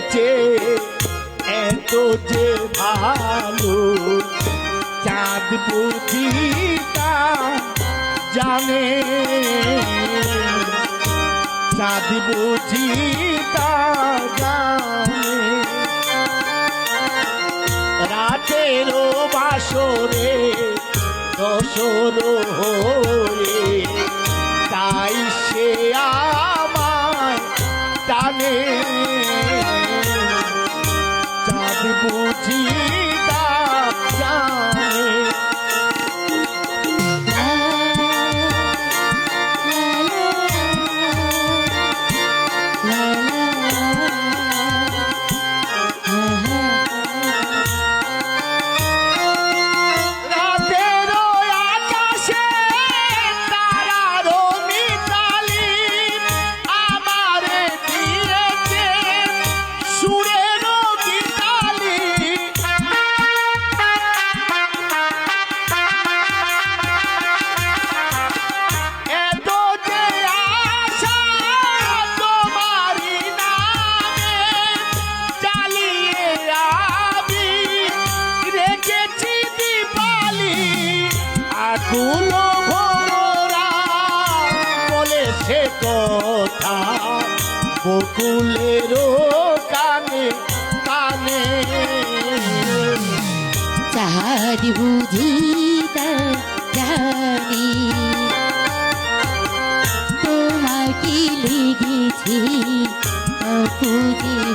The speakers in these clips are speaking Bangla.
লেগেছে এত যে ভালো চাঁদ তা জানে। চাঁদ বুঝি তা জানে। রাতেরও বাসরে দশর হয়ে তাই সে আমায় টানে। আকুল ভোরা বলে সে কথা। বকুলেরও কানে কানে। চাঁদ বুঝি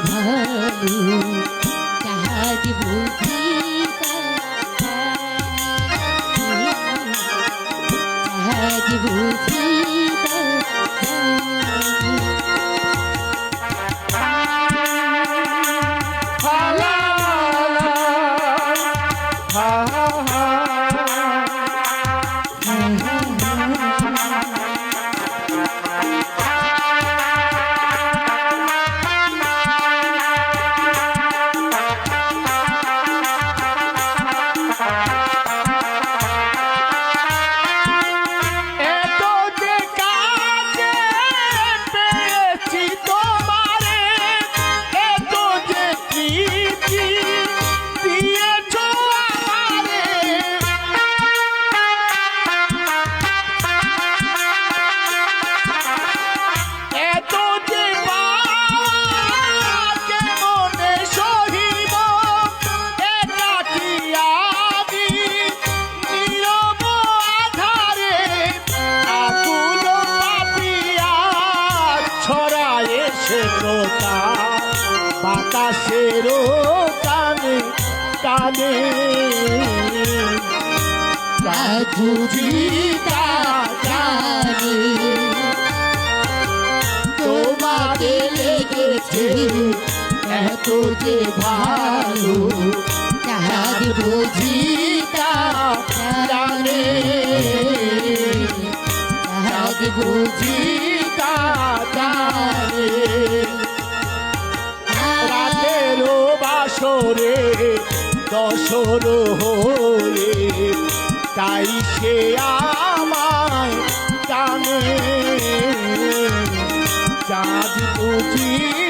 ভালো বুঝি ছড়ায় সে কথা বাতাসেরও বুঝি তা তোমাকে লেগেছে এত যে ভালো চাঁদ বুঝি তা জানে। চাঁদ বুঝি তা জানে বাসরে দশর হয়ে তাই সে আমায় টানে। চাঁদ বুঝি